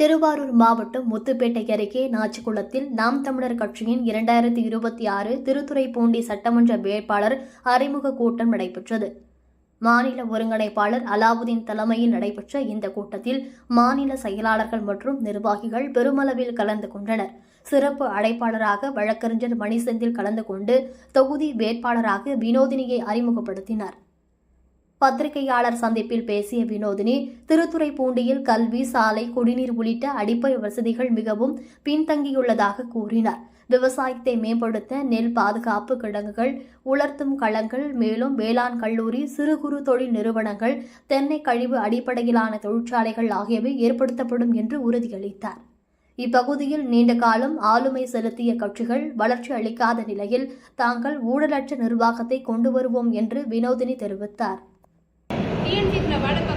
திருவாரூர் மாவட்டம் முத்துப்பேட்டை அருகே நாச்சிக்குளத்தில் நாம் தமிழர் கட்சியின் இரண்டாயிரத்தி இருபத்தி ஆறு திருத்துறைப்பூண்டி சட்டமன்ற வேட்பாளர் அறிமுக கூட்டம் நடைபெற்றது. மாநில ஒருங்கிணைப்பாளர் அலாவுதீன் தலைமையில் நடைபெற்ற இந்த கூட்டத்தில் மாநில செயலாளர்கள் மற்றும் நிர்வாகிகள் பெருமளவில் கலந்து கொண்டனர். சிறப்பு அழைப்பாளராக வழக்கறிஞர் மணிசெந்தில் கலந்து கொண்டு தொகுதி வேட்பாளராக வினோதினியை அறிமுகப்படுத்தினார். பத்திரிகையாளர் சந்திப்பில் பேசிய வினோதினி திருத்துறை பூண்டியில் கல்வி சாலை குடிநீர் உள்ளிட்ட அடிப்படை வசதிகள் மிகவும் பின்தங்கியுள்ளதாக கூறினார். விவசாயத்தை மேம்படுத்த நெல் பாதுகாப்பு கிடங்குகள் உலர்த்தும் களங்கள் மேலும் வேளாண் கல்லூரி சிறு குறு தொழில் நிறுவனங்கள் தென்னை கழிவு அடிப்படையிலான தொழிற்சாலைகள் ஆகியவை ஏற்படுத்தப்படும் என்று உறுதியளித்தார். இப்பகுதியில் நீண்ட காலம் ஆளுமை செலுத்திய கட்சிகள் வளர்ச்சி அளிக்காத நிலையில் தாங்கள் ஊழலற்ற நிர்வாகத்தை கொண்டு வருவோம் என்று வினோதினி தெரிவித்தார். టీఎన్సీలో వాడక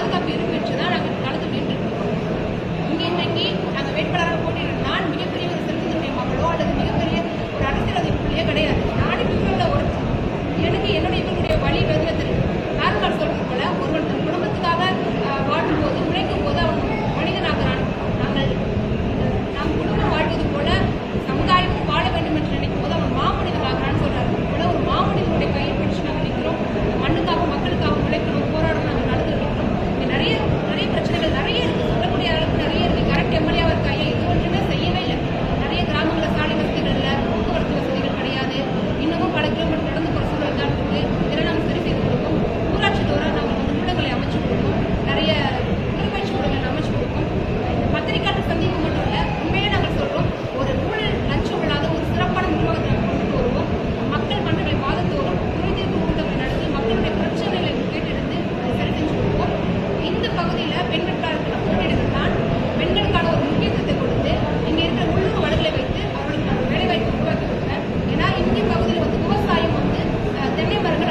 falta, pero அதே பாருங்கள்